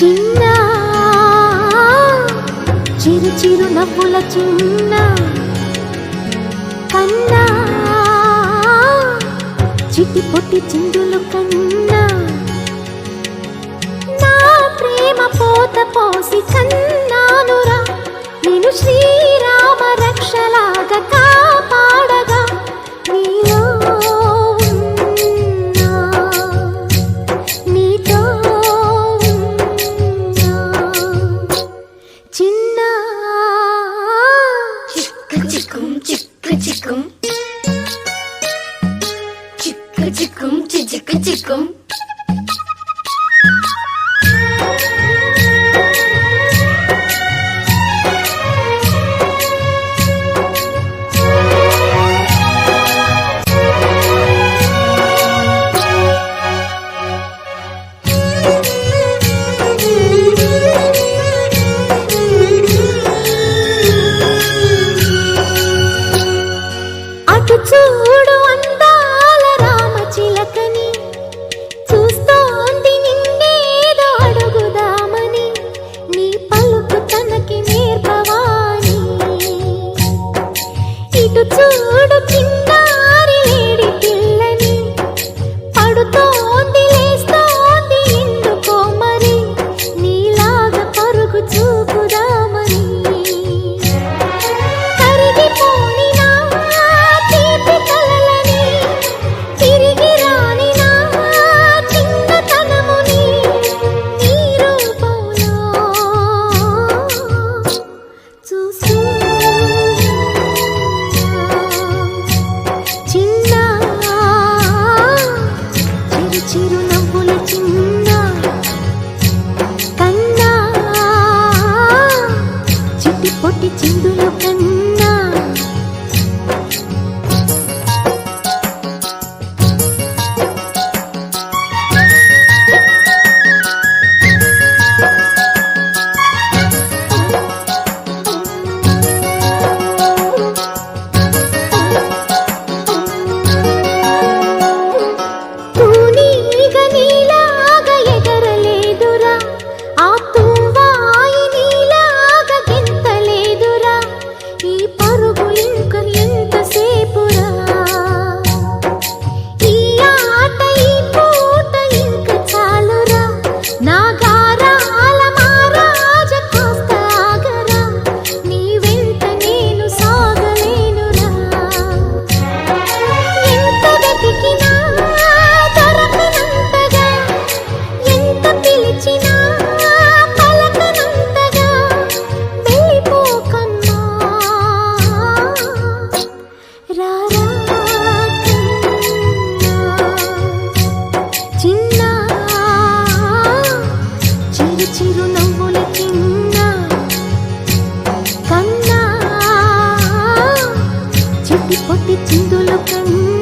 చిన్న చిరు చిరు నవ్వుల చిన్న కన్నా చిటి పొట్టి చిందులు కన్నా. నా ప్రేమ పోత పోసి కన్నా. тика-тикум, титика-тикум. పొట్టి చిందులు కన్నా